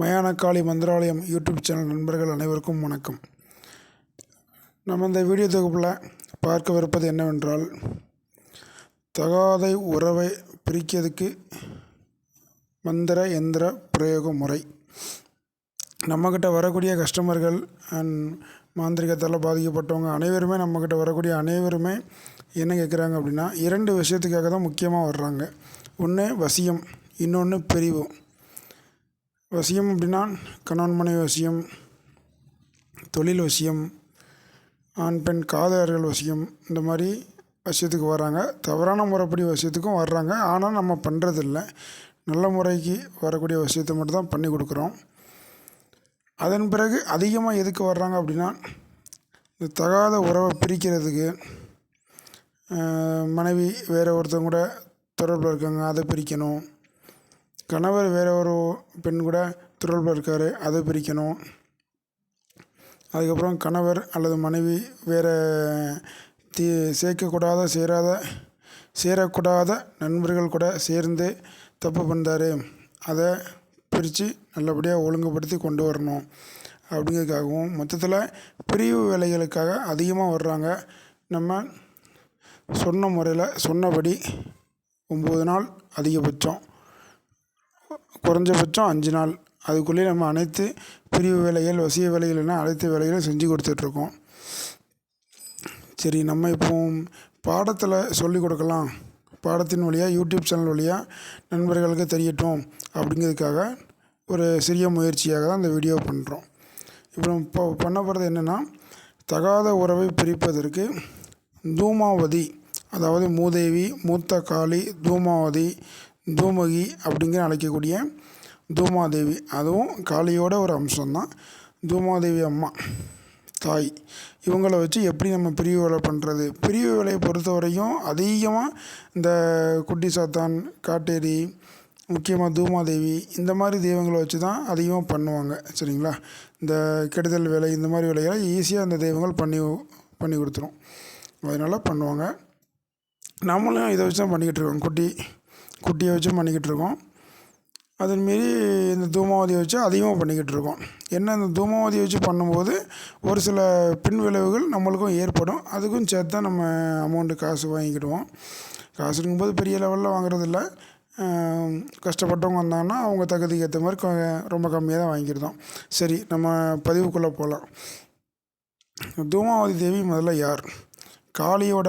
Mayanakali Mantralayam YouTube channel நண்பர்கள் அனைவருக்கும் வணக்கம். நம்ம இந்த வீடியோ தொகுப்பில் பார்க்கவிருப்பது என்னவென்றால் தகாதை உறவை பிரிக்கிறதுக்கு மந்திர எந்திர பிரயோக முறை. நம்மக்கிட்ட வரக்கூடிய கஸ்டமர்கள் அண்ட் மாந்திரிகத்தால் பாதிக்கப்பட்டவங்க அனைவருமே நம்மக்கிட்ட வரக்கூடிய அனைவருமே என்ன கேட்குறாங்க அப்படின்னா இரண்டு விஷயத்துக்காக தான் முக்கியமாக வர்றாங்க. ஒன்று வசியம் இன்னொன்று பிரிவு. வசியம் அப்படின்னா கணவன் மனைவி வசியம் தொழில் வசியம் ஆண் பெண் காதலர்கள் வசியம் இந்த மாதிரி வசியத்துக்கு வராங்க. தவறான முறைப்படி வசியத்துக்கும் வர்றாங்க. ஆனால் நம்ம பண்ணுறதில்ல நல்ல முறைக்கு வரக்கூடிய விஷயத்தை மட்டும் தான் பண்ணி கொடுக்குறோம். அதன் பிறகு அதிகமாக எதுக்கு வர்றாங்க அப்படின்னா இந்த தகாத உறவை பிரிக்கிறதுக்கு மனைவி வேறு ஒருத்தவங்க கூட தொடர்பில் இருக்காங்க அதை பிரிக்கணும். கணவர் வேற ஒரு பெண் கூட தொடர்பில் இருக்கார் அதை பிரிக்கணும். அதுக்கப்புறம் கணவர் அல்லது மனைவி வேறு தீ சேர்க்கக்கூடாத சேராத சேரக்கூடாத நண்பர்கள் கூட சேர்ந்து தப்பு பண்ணுறாரு அதை பிரித்து நல்லபடியாக ஒழுங்குபடுத்தி கொண்டு வரணும் அப்படிங்கிறதுக்காகவும் மொத்தத்தில் பிரிவு வேலைகளுக்காக அதிகமாக வர்றாங்க. நம்ம சொன்ன முறையில் சொன்னபடி ஒம்பது நாள் அதிகபட்சம். குறைஞ்சபட்சம் அஞ்சு நாள். அதுக்குள்ளேயே நம்ம அனைத்து பிரிவு வேலைகள் வசிய வேலைகள் அனைத்து வேலைகளும் செஞ்சு கொடுத்துட்ருக்கோம். சரி நம்ம இப்போ பாடத்தில் சொல்லிக் கொடுக்கலாம். பாடத்தின் வழியாக யூடியூப் சேனல் வழியாக நண்பர்களுக்கு தெரியட்டும் அப்படிங்கிறதுக்காக ஒரு சிறிய முயற்சியாக தான் இந்த வீடியோ பண்ணுறோம் இப்போ நம்ம இப்போ பண்ண போகிறது என்னென்னா தகாத உறவை பிரிப்பதற்கு தூமாவதி அதாவது மூதேவி மூத்த காளி தூமாவதி தூமகி அப்படிங்கிற அழைக்கக்கூடிய தூமாதேவி. அதுவும் காளியோட ஒரு அம்சம்தான். தூமாதேவி அம்மா தாய் இவங்களை வச்சு எப்படி நம்ம பிரிவு வேலை பண்ணுறது பிரிவு வேலையை பொறுத்த வரையும் அதிகமாக இந்த குட்டி சாத்தான் காட்டேரி முக்கியமாக தூமாதேவி இந்த மாதிரி தெய்வங்களை வச்சு தான் அதிகமாக பண்ணுவாங்க. சரிங்களா? இந்த கெடுதல் வேலை இந்த மாதிரி வேலைகளை ஈஸியாக அந்த தெய்வங்கள் பண்ணி பண்ணி கொடுத்துரும். அதனால் பண்ணுவாங்க. நம்மளும் இதை வச்சு தான் பண்ணிக்கிட்டு இருக்கோம். குட்டி குட்டியை வச்சும் பண்ணிக்கிட்டு இருக்கோம் அதன் மீறி இந்த தூமாவதியை வச்சு அதிகமாக பண்ணிக்கிட்டு இருக்கோம் என்ன இந்த தூமாவதியை வச்சு பண்ணும்போது ஒரு சில பின் விளைவுகள் நம்மளுக்கும் ஏற்படும். அதுக்கும் சேர்த்து தான் நம்ம அமௌண்ட்டு காசு வாங்கிக்கிடுவோம். காசு இருக்கும்போது பெரிய லெவலில் வாங்குறதில்ல. கஷ்டப்பட்டவங்க வந்தாங்கன்னா அவங்க தகுதிக்கு ஏற்ற மாதிரி ரொம்ப கம்மியாக தான் வாங்கிக்கிட்டோம். சரி நம்ம பதிவுக்குள்ளே போகலாம் தூமாவதி தேவி முதல்ல யார்? காளியோட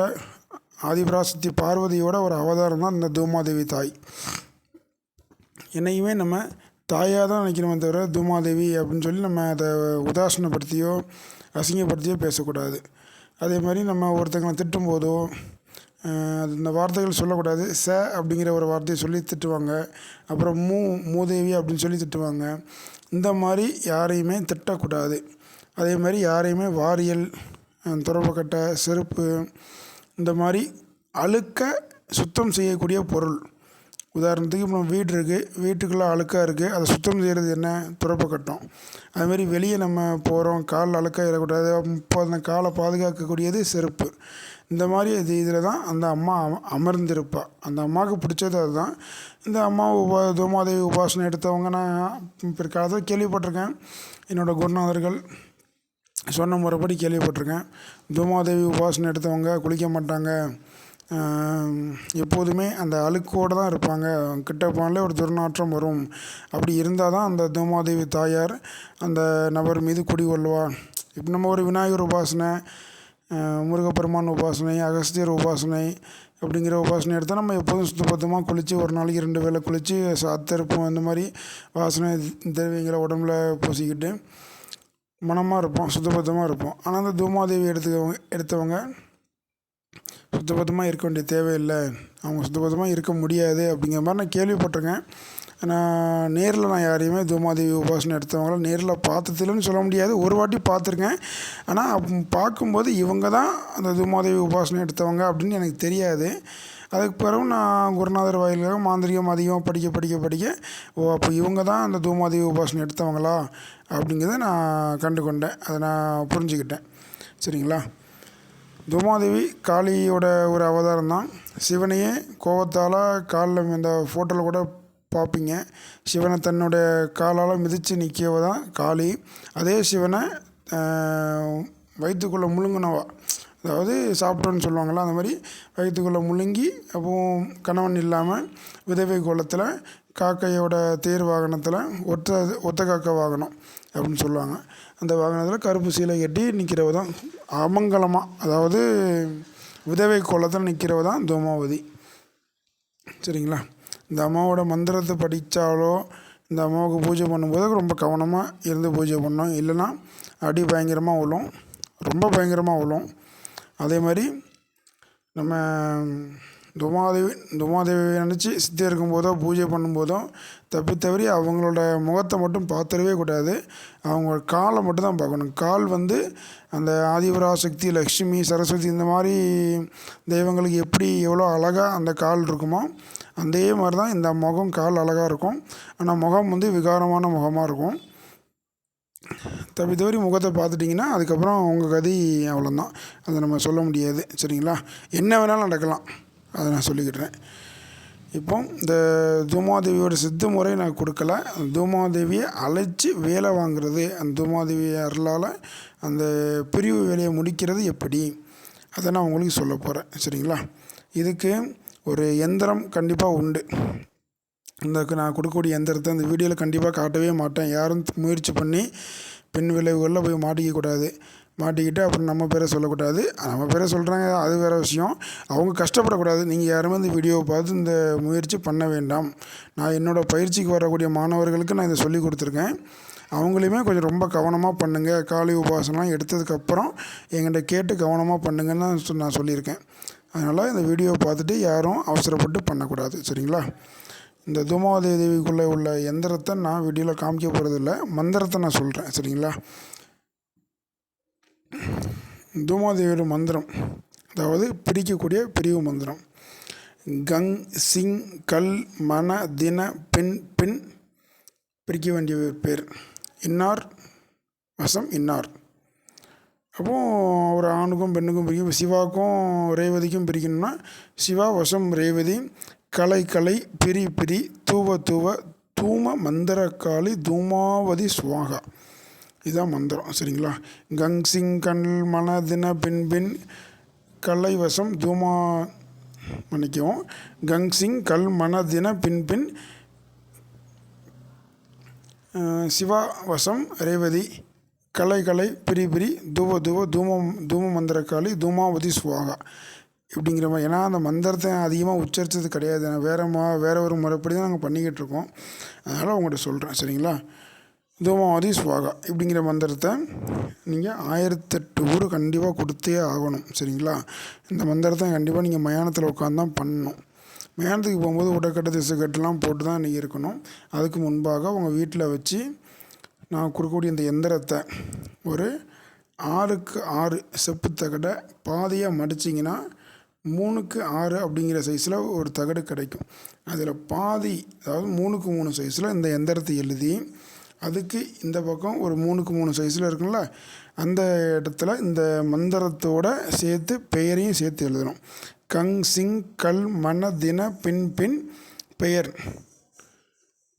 ஆதிபராசக்தி பார்வதியோட ஒரு அவதாரம் தான் இந்த தூமாதேவி தாய். என்னைக்குமே நம்ம தாயாக தான் நினைக்கணுமே தவிர தூமாதேவி அப்படின்னு சொல்லி நம்ம அதை உதாசனப்படுத்தியோ அசிங்கப்படுத்தியோ பேசக்கூடாது. அதே மாதிரி நம்ம ஒருத்தங்களை திட்டும் போதோ இந்த வார்த்தைகள் சொல்லக்கூடாது. ச அப்படிங்கிற ஒரு வார்த்தையை சொல்லி திட்டுவாங்க. அப்புறம் மூ மூதேவி அப்படின்னு சொல்லி திட்டுவாங்க. இந்த மாதிரி யாரையுமே திட்டக்கூடாது. அதே மாதிரி யாரையுமே வாரியல் ஆஹ், செருப்பு இந்த மாதிரி அழுக்க சுத்தம் செய்யக்கூடிய பொருள். உதாரணத்துக்கு இப்போ நம்ம வீடு இருக்குது வீட்டுக்குள்ளே அழுக்காக இருக்குது அதை சுத்தம் செய்கிறது என்ன? துறப்பக்கட்டம் அதுமாரி வெளியே நம்ம போகிறோம் காலில் அழுக்காக இடக்கூடாது அப்போ அந்த காலை பாதுகாக்கக்கூடியது செருப்பு. இந்த மாதிரி இது இதில் தான் அந்த அம்மா அம- அமர்ந்திருப்பா. அந்த அம்மாவுக்கு பிடிச்சது அதுதான். இந்த அம்மா உபா தோமாதேவி உபாசனை எடுத்தவங்க நான் பிற்காலத்தில் கேள்விப்பட்டிருக்கேன். என்னோடய குருநாதர்கள் சொன்ன முறைப்படி கேள்விப்பட்டிருக்கேன். தூமாதேவி உபாசனை எடுத்தவங்க குளிக்க மாட்டாங்க. எப்போதுமே அந்த அழுக்கோடு தான் இருப்பாங்க. கிட்ட போனாலே ஒரு துர்நாற்றம் வரும். அப்படி இருந்தால் தான் அந்த தூமாதேவி தாயார் அந்த நபர் மீது குடிகொள்வா இப்போ நம்ம ஒரு விநாயகர் உபாசனை முருகப்பெருமான் உபாசனை அகஸ்தியர் உபாசனை அப்படிங்கிற உபாசனை எடுத்தால் நம்ம எப்போதும் சுத்தபத்தமாக குளித்து ஒரு நாளைக்கு ரெண்டு வேளை குளித்து சாத்திருப்போம் இந்த மாதிரி வாசனை திரவியங்களை உடம்புல பூசிக்கிட்டு மனமாக இருப்போம் சுத்தபத்தமாக இருப்போம். ஆனால் அந்த தூமாதேவி எடுத்துக்கவங்க எடுத்தவங்க சுத்தபத்தமாக இருக்க வேண்டிய தேவையில்லை. அவங்க சுத்தபத்தமாக இருக்க முடியாது அப்படிங்கிற மாதிரி நான் கேள்விப்பட்டிருக்கேன். நான் நேரில் நான் யாரையுமே தூமாதேவி உபாசனை எடுத்தவங்களாம் நேரில் பார்த்ததில்லன்னு சொல்ல முடியாது. ஒரு வாட்டி பார்த்துருக்கேன். ஆனால் பார்க்கும்போது இவங்க தான் அந்த தூமாதேவி உபாசனை எடுத்தவங்க அப்படின்னு எனக்கு தெரியாது. அதுக்கு பிறகு நான் குருநாதர் வாயிலாக மாந்திரிகம் அதிகமாக படிக்க படிக்க படிக்க ஓ அப்போ இவங்க தான் அந்த தூமாதேவி உபாசனை எடுத்தவங்களா? அப்படிங்கிறத நான் கண்டு கொண்டேன் அதை நான் புரிஞ்சுக்கிட்டேன். சரிங்களா? தூமாதேவி காளியோட ஒரு அவதாரம் தான். சிவனையே கோவத்தால் காலில் இந்த ஃபோட்டோவில் கூட பார்ப்பீங்க சிவனை தன்னுடைய காலால் மிதித்து நிற்கவ தான் காளி. அதே சிவனை வயிற்றுக்குள்ளே முழுங்கினவா. அதாவது சாப்பிட்டோன்னு சொல்லுவாங்கள்ல அந்த மாதிரி வயிற்றுக்குள்ளே முழுங்கி அப்போ கணவன் இல்லாமல் விதவை கோலத்தில் காக்கையோட தேர் வாகனத்தில் ஒற்ற ஒத்த காக்கை வாகனம் அப்படின்னு சொல்லுவாங்க. அந்த வாகனத்தில் கருப்பு சீலை கட்டி நிற்கிறவ தான் அமங்கலமாக அதாவது விதவை கோலத்தில் நிற்கிறவ தான் தோமாவதி. சரிங்களா? இந்த அம்மாவோட மந்திரத்தை படித்தாலோ இந்த அம்மாவுக்கு பூஜை பண்ணும்போது ரொம்ப கவனமாக இருந்து பூஜை பண்ணோம் இல்லைன்னா அடி பயங்கரமாக விழும் ரொம்ப பயங்கரமாக விழும் அதே மாதிரி நம்ம துமாதேவி துமாதேவி நினச்சி சித்தி இருக்கும்போதோ பூஜை பண்ணும்போதோ தப்பி தவறி அவங்களோட முகத்தை மட்டும் பார்த்துடவே கூடாது. அவங்க காலை மட்டும் தான் பார்க்கணும். கால் வந்து அந்த ஆதிபராசக்தி லக்ஷ்மி சரஸ்வதி இந்த மாதிரி தெய்வங்களுக்கு எப்படி எவ்வளோ அழகாக அந்த கால் இருக்குமோ அதே மாதிரி தான் இந்த முகம் கால் அழகாக இருக்கும். ஆனால் முகம் வந்து விகாரமான முகமாக இருக்கும். தப்பி தவறி முகத்தை பார்த்துட்டிங்கன்னா அதுக்கப்புறம் உங்கள் கதி அவ்வளோதான் அதை நம்ம சொல்ல முடியாது. சரிங்களா? என்ன வேணாலும் நடக்கலாம். அதை நான் சொல்லிக்கிட்டுறேன். இப்போ இந்த தூமாதேவியோட சித்த முறை நான் கொடுக்கல. அந்த தூமாதேவியை அழைச்சி வேலை வாங்குறது அந்த தூமாதேவி அருளால் அந்த பிரிவு வேலையை முடிக்கிறது எப்படி? அதை நான் உங்களுக்கு சொல்ல போகிறேன் சரிங்களா? இதுக்கு ஒரு எந்திரம் கண்டிப்பாக உண்டு. இந்த நான் கொடுக்கக்கூடிய எந்திரத்தை அந்த வீடியோவில் கண்டிப்பாக காட்டவே மாட்டேன். யாரும் முயற்சி பண்ணி பின் விளைவுகளில் போய் மாட்டிக்கக்கூடாது. மாட்டிக்கிட்டு அப்புறம் நம்ம பேரை சொல்லக்கூடாது. நம்ம பேரை சொல்கிறாங்க அது வேறு விஷயம். அவங்க கஷ்டப்படக்கூடாது. நீங்கள் யாருமே இந்த வீடியோவை பார்த்து இந்த முயற்சி பண்ண வேண்டாம். நான் என்னோடய பயிற்சிக்கு வரக்கூடிய மாணவர்களுக்கு நான் இதை சொல்லி கொடுத்துருக்கேன். அவங்களையுமே கொஞ்சம் ரொம்ப கவனமாக பண்ணுங்கள் காளி உபாசனம்லாம் எடுத்ததுக்கப்புறம் எங்கிட்ட கேட்டு கவனமாக பண்ணுங்கன்னு தான் நான் சொல்லியிருக்கேன். அதனால் இந்த வீடியோவை பார்த்துட்டு யாரும் அவசரப்பட்டு பண்ணக்கூடாது. சரிங்களா? இந்த தூமாவதி தேவிக்குள்ளே உள்ள எந்திரத்தை நான் வீடியோவில் காமிக்க போகிறதில்ல மந்திரத்தை நான் சொல்கிறேன் சரிங்களா? தூமாதேவியோட மந்திரம் அதாவது பிரிக்கக்கூடிய பிரிவு மந்திரம். கங் சிங் கல் மன தின பெண் பெண் பிரிக்க வேண்டிய பேர். இன்னார் வசம் இன்னார். அப்போ ஒரு ஆணுக்கும் பெண்ணுக்கும் பிரிக்கும் சிவாவுக்கும் ரேவதிக்கும் பிரிக்கணும்னா சிவா வசம் ரேவதி கலை கலை பிரி பிரி தூவ தூவ தூம மந்திரக்காளி தூமாவதி சுவாகா. இதுதான் மந்திரம். சரிங்களா? கங் சிங் கண் மன தின கலைவசம் தூமா மன்னிக்கவும். கங் சிங் கல் மன தின பின் சிவா வசம் ரேவதி கலை கலை பிரி பிரி தூவ தூவ தூமம் தூம மந்திரக்காளி தூமாவதி சுவாகா. இப்படிங்கிற மாதிரி. ஏன்னா அந்த மந்திரத்தை அதிகமாக உச்சரித்தது கிடையாது. வேறு மா வேறு ஒரு முறைப்படி தான் நாங்கள் பண்ணிக்கிட்டு இருக்கோம். அதனால் உங்கள்கிட்ட சொல்கிறேன் சரிங்களா? தோமாவதி சுவாகா இப்படிங்கிற மந்திரத்தை நீங்கள் ஆயிரத்தெட்டு ஊர் கண்டிப்பாக கொடுத்தே ஆகணும் சரிங்களா? இந்த மந்திரத்தை கண்டிப்பாக நீங்கள் மயானத்தில் உட்காந்து தான் பண்ணணும். மயானத்துக்கு போகும்போது உடக்கட்ட திசைக்கட்டுலாம் போட்டு தான் நீங்கள் இருக்கணும். அதுக்கு முன்பாக உங்கள் வீட்டில் வச்சு நான் கொடுக்கக்கூடிய இந்த எந்திரத்தை ஒரு ஆறுக்கு ஆறு செப்பு தகடை பாதியாக மடிச்சிங்கன்னா மூணுக்கு ஆறு அப்படிங்கிற சைஸில் ஒரு தகடு கிடைக்கும். அதில் பாதி அதாவது மூணுக்கு மூணு சைஸில் இந்த எந்திரத்தை எழுதி அதுக்கு இந்த பக்கம் ஒரு மூணுக்கு மூணு சைஸில் இருக்குங்கள அந்த இடத்துல இந்த மந்திரத்தோட சேர்த்து பெயரையும் சேர்த்து எழுதணும். கங் சிங் கல் மன தின பின் பின் பெயர்.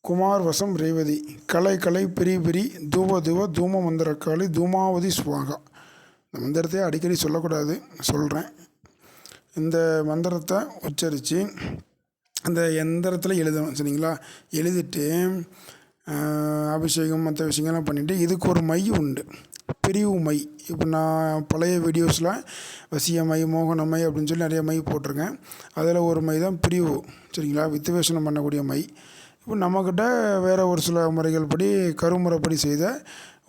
குமார் வசம் ரேவதி. கலை கலை பிரி பிரி தூவ தூவ தூம மந்திரக்காளி தூமாவதி சுவாகா. இந்த மந்திரத்தையே அடிக்கடி சொல்லக்கூடாது சொல்கிறேன் இந்த மந்திரத்தை உச்சரித்து அந்த எந்திரத்தில் எழுதணும் சரிங்களா? எழுதிட்டு அபிஷேகம் மற்ற விஷயங்கள்லாம் பண்ணிவிட்டு இதுக்கு ஒரு மை உண்டு. பிரிவு மை. இப்போ நான் பழைய வீடியோஸில் வசிய மை மோகன மை அப்படின்னு சொல்லி நிறைய மை போட்டிருக்கேன். அதில் ஒரு மை தான் பிரிவு சரிங்களா? வித்துவேஷனம் பண்ணக்கூடிய மை. இப்போ நம்மக்கிட்ட வேறு ஒரு சில முறைகள் படி கருமுறைப்படி செய்த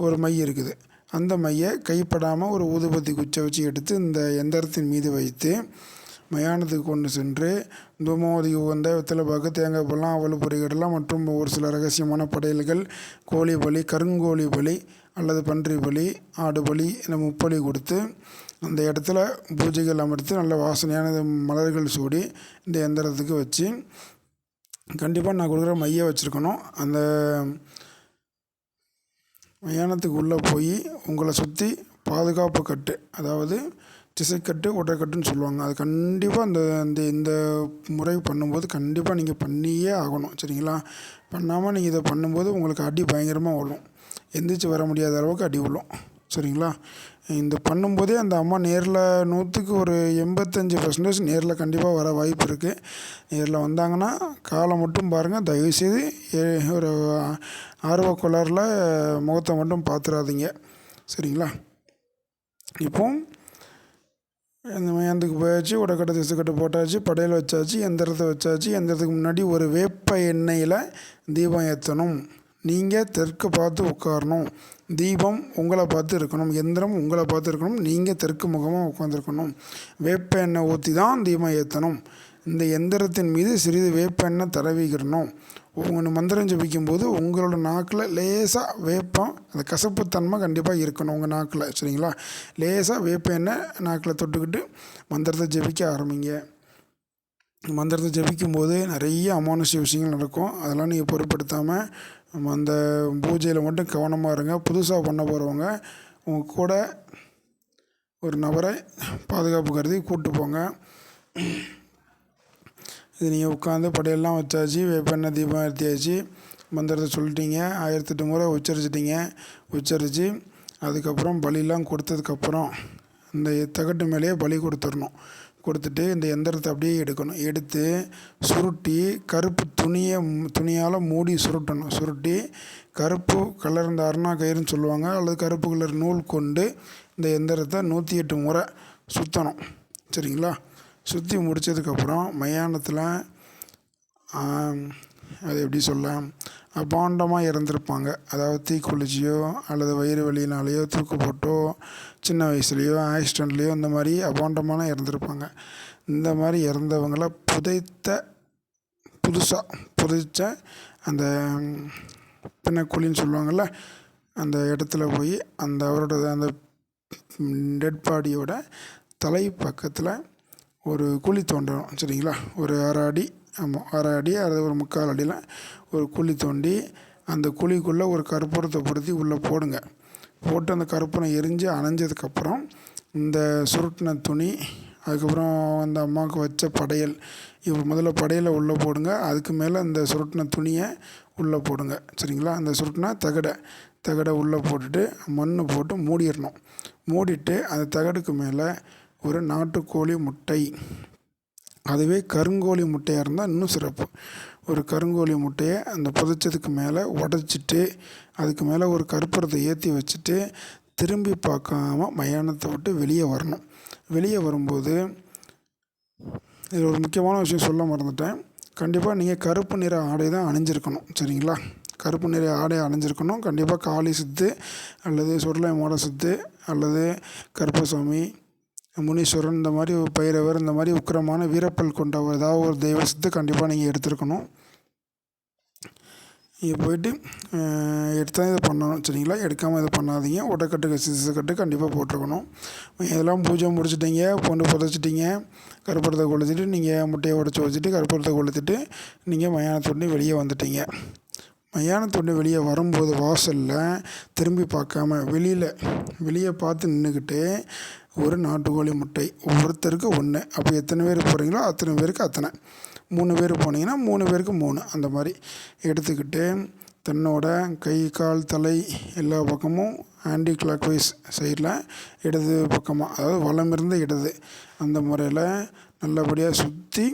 ஒரு மை இருக்குது. அந்த மையை கைப்படாமல் ஒரு ஊதுபத்தி குச்சை வச்சு எடுத்து இந்த எந்திரத்தின் மீது வைத்து மயானத்துக்கு கொண்டு சென்று தூமாவதி உகந்த வெத்தலைப்பாக்கு தேங்காய் பழம் அவல் பொறிகடலாம் மற்றும் ஒரு சில ரகசியமான படையல்கள் கோழி பலி கருங்கோழி பலி அல்லது பன்றி பலி ஆடு பலி இந்த முப்பலி கொடுத்து அந்த இடத்துல பூஜைகள் அமர்த்தி நல்ல வாசனையான மலர்கள் சூடி இந்த எந்திரத்துக்கு வச்சு கண்டிப்பாக நான் கொடுக்குற மைய வச்சுருக்கணும். அந்த மயானத்துக்கு உள்ளே போய் உங்களை சுற்றி பாதுகாப்பு கட்டு. அதாவது திசைக்கட்டு உடற்கட்டுன்னு சொல்லுவாங்க. அது கண்டிப்பாக அந்த அந்த இந்த முறை பண்ணும்போது கண்டிப்பாக நீங்கள் பண்ணியே ஆகணும். சரிங்களா? பண்ணாமல் நீங்கள் இதை பண்ணும்போது உங்களுக்கு அடி பயங்கரமாக விழும் எந்திரிச்சு வர முடியாத அளவுக்கு அடி விழும் சரிங்களா? இந்த பண்ணும்போதே அந்த அம்மா நேரில் நூற்றுக்கு ஒரு எண்பத்தஞ்சு பர்சன்டேஜ் நேரில் கண்டிப்பாக வர வாய்ப்பு இருக்குது நேரில் வந்தாங்கன்னா காலை மட்டும் பாருங்கள் தயவுசெய்து ஒரு ஒரு ஆர்வக்கோளாறில் முகத்தை மட்டும் பார்த்துடாதீங்க சரிங்களா? இப்போ இந்த மயானத்துக்கு போயாச்சு உடக்கட்டை திசுக்கட்டை போட்டாச்சு படையல் வச்சாச்சு எந்திரத்தை வச்சாச்சு. எந்திரத்துக்கு முன்னாடி ஒரு வேப்ப எண்ணெயில் தீபம் ஏற்றணும் நீங்கள் தெற்கு பார்த்து உட்காரணும். தீபம் உங்களை பார்த்து இருக்கணும். எந்திரம் உங்களை பார்த்து இருக்கணும். நீங்கள் தெற்கு முகமாக உட்காந்துருக்கணும் வேப்ப எண்ணெய் ஊற்றி தான் தீபம் ஏற்றணும் இந்த எந்திரத்தின் மீது சிறிது வேப்ப எண்ணெய் ஒன்று உங்கள் மந்திரம் ஜபிக்கும்போது உங்களோட நாக்கில் லேசாக வேப்பம் அந்த கசப்புத்தன்மை கண்டிப்பாக இருக்கணும் உங்கள் நாக்கில் சரிங்களா? லேசாக வேப்ப எண்ணெய் நாக்கில் தொட்டுக்கிட்டு மந்திரத்தை ஜெபிக்க ஆரம்பிங்க. மந்திரத்தை ஜெபிக்கும்போது நிறைய அமானுஷ்ய விஷயங்கள் நடக்கும். அதெல்லாம் நீங்கள் பொருட்படுத்தாமல் நம்ம அந்த பூஜையில் மட்டும் கவனமாக இருங்க. புதுசாக பண்ண போகிறவங்க உங்கள் கூட ஒரு நபரை பாதுகாப்பு கருதி கூப்பிட்டு போங்க. இது நீங்கள் உட்காந்து படையெல்லாம் வச்சாச்சு வேப்பெண்ணெய் தீபம் ஏற்றியாச்சு மந்திரத்தை சொல்லிட்டீங்க ஆயிரத்தெட்டு முறை உச்சரிச்சிட்டிங்க. உச்சரித்து அதுக்கப்புறம் பலிலாம் கொடுத்ததுக்கப்புறம் இந்த தகட்டு மேலேயே பலி கொடுத்துடணும். கொடுத்துட்டு இந்த எந்திரத்தை அப்படியே எடுக்கணும். எடுத்து சுருட்டி கருப்பு துணியை துணியால் மூடி சுருட்டணும். சுருட்டி கருப்பு கலர் இந்த அருணா கயிறுன்னு சொல்லுவாங்க அல்லது கருப்பு கலர் நூல் கொண்டு இந்த எந்திரத்தை நூற்றி எட்டு முறை சுற்றணும் சரிங்களா? சுற்றி முடித்ததுக்கப்புறம் மயானத்தில் அது எப்படி சொல்ல அபாண்டமாக இறந்துருப்பாங்க. அதாவது தீக்குளிச்சியோ அல்லது வயிறு வலியினாலேயோ தூக்கு போட்டோ சின்ன வயசுலேயோ ஆக்சிடெண்ட்லேயோ இந்த மாதிரி அபாண்டமான இறந்துருப்பாங்க. இந்த மாதிரி இறந்தவங்கள புதைத்த புதுசாக புதைச்ச அந்த பிணக்குழின்னு சொல்லுவாங்கள்ல அந்த இடத்துல போய் அந்த அவரோட அந்த டெட் பாடியோட தலை பக்கத்தில் ஒரு குழி தோண்டணும் சரிங்களா? ஒரு அரை அடி ஆமாம் அரை அடி அது ஒரு முக்கால் அடியில் ஒரு குழி தோண்டி அந்த குழிக்குள்ளே ஒரு கற்பூரத்தை பொருத்தி உள்ளே போடுங்க. போட்டு அந்த கற்பூரம் எரிஞ்சு அணைஞ்சதுக்கப்புறம் இந்த சுருட்டின துணி அதுக்கப்புறம் அந்த அம்மாவுக்கு வச்ச படையல் இப்போ முதல்ல படையலை உள்ளே போடுங்க அதுக்கு மேலே இந்த சுருட்டின துணியை உள்ளே போடுங்க சரிங்களா? அந்த சுருட்டினா தகடை தகடை உள்ளே போட்டுட்டு மண் போட்டு மூடிடணும். மூடிட்டு அந்த தகடுக்கு மேலே ஒரு நாட்டுக்கோழி முட்டை. அதுவே கருங்கோழி முட்டையாக இருந்தால் இன்னும் சிறப்பு. ஒரு கருங்கோழி முட்டையை அந்த புதைச்சதுக்கு மேலே உடச்சிட்டு அதுக்கு மேலே ஒரு கற்பூரத்தை ஏற்றி வச்சுட்டு திரும்பி பார்க்காம மயானத்தை விட்டு வெளியே வரணும். வெளியே வரும்போது இது ஒரு முக்கியமான விஷயம் சொல்ல மறந்துட்டேன். கண்டிப்பாக நீங்கள் கருப்பு நிற ஆடை தான் அணிஞ்சிருக்கணும். சரிங்களா? கருப்பு நிற ஆடை அணிஞ்சிருக்கணும். கண்டிப்பாக காளி சித்து அல்லது சுடலை மோட சித்து அல்லது கருப்பசாமி முனீஸ்வரன் இந்த மாதிரி பைரவர் இந்த மாதிரி உக்கிரமான வீரப்பல் கொண்ட ஒரு ஏதாவது ஒரு தெய்வசத்தை கண்டிப்பாக நீங்கள் எடுத்துருக்கணும். நீங்கள் போயிட்டு எடுத்து தான் இதை பண்ணணும் சரிங்களா? எடுக்காமல் இதை பண்ணாதீங்க. உடக்கட்டு சிசுக்கட்டு கண்டிப்பாக போட்டிருக்கணும். இதெல்லாம் பூஜை முடிச்சிட்டிங்க பொண்ணு புதைச்சிட்டிங்க கருப்பூரத்தை கொளுத்திட்டு நீங்கள் முட்டையை உடச்சி வச்சுட்டு கருப்பூரத்தை கொளுத்திட்டு நீங்கள் மயானத்தொண்டி வெளியே வந்துட்டீங்க. மயானத்தொண்டி வெளியே வரும்போது வாசலில் திரும்பி பார்க்காம வெளியில் வெளியே பார்த்து நின்றுக்கிட்டு ஒரு நாட்டுக்கோழி முட்டை. ஒவ்வொருத்தருக்கு ஒன்று அப்போ எத்தனை பேர் போகிறீங்களோ அத்தனை பேருக்கு அத்தனை. மூணு பேர் போனீங்கன்னா மூணு பேருக்கு மூணு. அந்த மாதிரி எடுத்துக்கிட்டு தன்னோட கை கால் தலை எல்லா பக்கமும் ஆன்டி கிளாக் வைஸ் சைடில் இடது பக்கமாக அதாவது வளம் இருந்த இடது. அந்த முறையில் நல்லபடியாக சுற்றி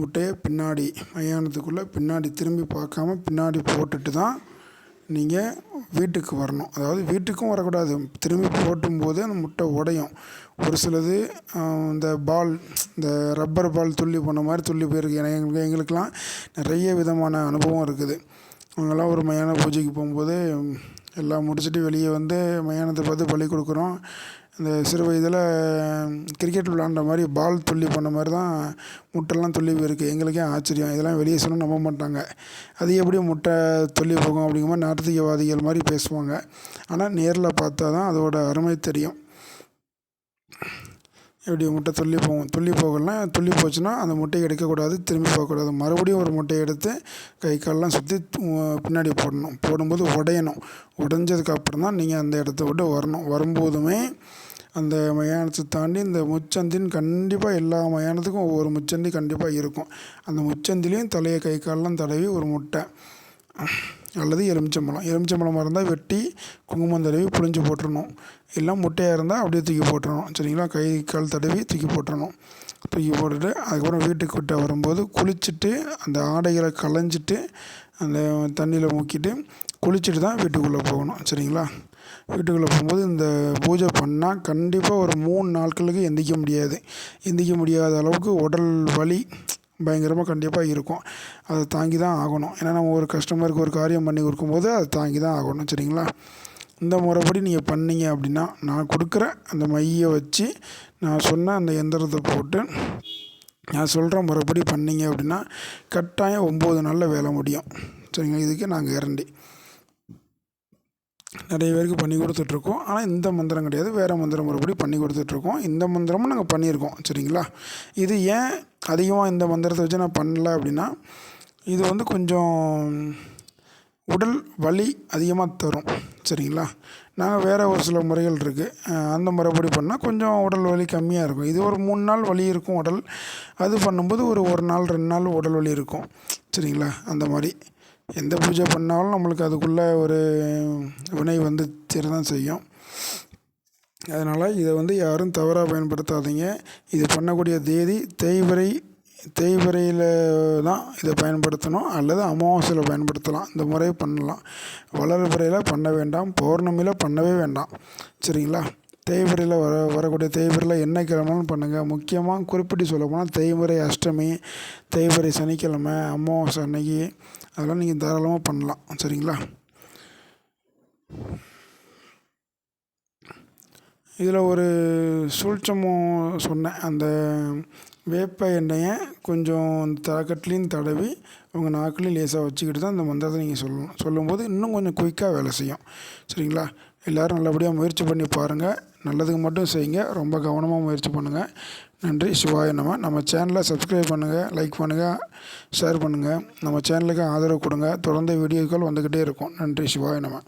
முட்டையை பின்னாடி மயானத்துக்குள்ளே பின்னாடி திரும்பி பார்க்காம பின்னாடி போட்டுட்டு தான் நீங்கள் வீட்டுக்கு வரணும். அதாவது வீட்டுக்கும் வரக்கூடாது. திரும்பி போட்டும்போது அந்த முட்டை உடையும். ஒரு சிலது இந்த பால் இந்த ரப்பர் பால் துள்ளி போன மாதிரி துள்ளி போயிருக்கு. ஏன்னா எங்களுக்கு எங்களுக்கெல்லாம் நிறைய விதமான அனுபவம் இருக்குது. அவங்கெல்லாம் ஒரு மயான பூஜைக்கு போகும்போது எல்லாம் முடிச்சுட்டு வெளியே வந்து மயானத்தை பார்த்து பலி கொடுக்குறோம். இந்த சிறு வயதில் கிரிக்கெட் விளாண்ட மாதிரி பால் துள்ளி போன மாதிரி தான் முட்டைலாம் துள்ளி போயிருக்கு. எங்களுக்கே ஆச்சரியம். இதெல்லாம் வெளியே சொன்னால் நம்ப மாட்டாங்க. அது எப்படி முட்டை துள்ளி போகும் அப்படிங்கிற மாதிரி நாத்திகவாதிகள் மாதிரி பேசுவாங்க. ஆனால் நேரில் பார்த்தா தான் அதோடய அருமை தெரியும். எப்படி முட்டை துள்ளி போகும் துள்ளி போகலாம் துள்ளி போச்சுன்னா அந்த முட்டையை எடுக்கக்கூடாது திரும்பி போகக்கூடாது. மறுபடியும் ஒரு முட்டையை எடுத்து கை கால்லாம் சுற்றி பின்னாடி போடணும். போடும்போது உடையணும். உடஞ்சதுக்கு அப்புறம் தான் நீங்கள் அந்த இடத்த விட்டு வரணும். வரும்போதுமே அந்த மயானத்தை தாண்டி இந்த முச்சந்தின்னு கண்டிப்பாக எல்லா மயானத்துக்கும் ஒவ்வொரு முச்சந்தி கண்டிப்பாக இருக்கும். அந்த முச்சந்திலையும் தலையை கை காலெலாம் தடவி ஒரு முட்டை. அல்லது எலுமிச்சம்பழம். எலுமிச்சம்பழமாக இருந்தால் வெட்டி குங்குமம் தடவி புழிஞ்சு போட்டுடணும் இல்லை முட்டையாக இருந்தால் அப்படியே தூக்கி போட்டுடணும் சரிங்களா? கை கால் தடவி தூக்கி போட்டுடணும் தூக்கி போட்டுட்டு அதுக்கப்புறம் வீட்டுக்கு விட்ட வரும்போது குளிச்சுட்டு அந்த ஆடைகளை களைஞ்சிட்டு அந்த தண்ணியில் முக்கிட்டு குளிச்சுட்டு தான் வீட்டுக்குள்ளே போகணும். சரிங்களா? வீட்டுக்குள்ளே போகும்போது இந்த பூஜை பண்ணால் கண்டிப்பாக ஒரு மூணு நாட்களுக்கு எந்திக்க முடியாது. எந்திக்க முடியாத அளவுக்கு உடல் வலி பயங்கரமாக கண்டிப்பாக இருக்கும். அதை தாங்கி தான் ஆகணும். ஏன்னா நம்ம ஒரு கஸ்டமருக்கு ஒரு காரியம் பண்ணி கொடுக்கும்போது அதை தாங்கி தான் ஆகணும். சரிங்களா? இந்த முறைப்படி நீங்கள் பண்ணீங்க அப்படின்னா நான் கொடுக்குற அந்த மையை வச்சு நான் சொன்ன அந்த எந்திரத்தை போட்டு நான் சொல்கிற முறைப்படி பண்ணீங்க அப்படின்னா கட்டாயம் ஒம்பது நாளில் வேலை முடியும். சரிங்களா? இதுக்கு நான் கேரண்டி நிறைய பேருக்கு பண்ணி கொடுத்துட்ருக்கோம். ஆனால் இந்த மந்திரம் கிடையாது. வேறு மந்திரம் மறுபடி பண்ணி கொடுத்துட்ருக்கோம். இந்த மந்திரமும் நாங்கள் பண்ணியிருக்கோம். சரிங்களா? இது ஏன் அதிகமாக இந்த மந்திரத்தை வச்சு நான் பண்ணல அப்படின்னா இது வந்து கொஞ்சம் உடல் வலி அதிகமாக தரும். சரிங்களா? நாங்கள் வேறு ஒரு சில முறைகள் இருக்குது அந்த முறைப்படி பண்ணால் கொஞ்சம் உடல் வலி கம்மியாக இருக்கும். இது ஒரு மூணு நாள் வலி இருக்கும் உடல். அது பண்ணும்போது ஒரு ஒரு நாள் ரெண்டு நாள் உடல் வலி இருக்கும். சரிங்களா? அந்த மாதிரி எந்த பூஜை பண்ணாலும் நம்மளுக்கு அதுக்குள்ளே ஒரு வினை வந்து தான் செய்யும். அதனால் இதை வந்து யாரும் தவறாக பயன்படுத்தாதீங்க. இது பண்ணக்கூடிய தேதி தேய்பிறை தேய்பிறையில் தான் இதை பயன்படுத்தணும் அல்லது அமாவாசையில் பயன்படுத்தலாம். இந்த முறையை பண்ணலாம். வளர்பிறையில் பண்ண வேண்டாம். பௌர்ணமியில் பண்ணவே வேண்டாம். சரிங்களா? தேய்பிறையில் வர வரக்கூடிய தேய்பிறையில் என்ன கிழமைன்னு பண்ணுங்கள் முக்கியமாக குறிப்பிட்டு சொல்ல போனால் தேய்பிறை அஷ்டமி தேய்பிறை சனிக்கிழமை அமாவாசை அன்னைக்கு அதெல்லாம் நீங்கள் தாராளமாக பண்ணலாம். சரிங்களா? இதில் ஒரு சூழ்ச்சமும் சொன்னேன். அந்த வேப்ப எண்ணெயை கொஞ்சம் தலைக்கட்டிலையும் தடவி உங்கள் நாக்குலையும் லேசாக வச்சுக்கிட்டு தான் இந்த மந்திரத்தை நீங்கள் சொல்லணும் சொல்லும்போது இன்னும் கொஞ்சம் குயிக்காக வேலை செய்யும். சரிங்களா? எல்லோரும் நல்லபடியாக முயற்சி பண்ணி பாருங்கள் நல்லதுக்கு மட்டும் செய்யுங்க. ரொம்ப கவனமாக முயற்சி பண்ணுங்கள் நன்றி. சிவாய நம்ம நம்ம சேனலை சப்ஸ்கிரைப் பண்ணுங்கள் லைக் பண்ணுங்கள் ஷேர் பண்ணுங்கள் நம்ம சேனலுக்கு ஆதரவு கொடுங்க. தொடர்ந்து வீடியோக்கள் வந்துக்கிட்டே இருக்கும். நன்றி. சிவாய நம்ம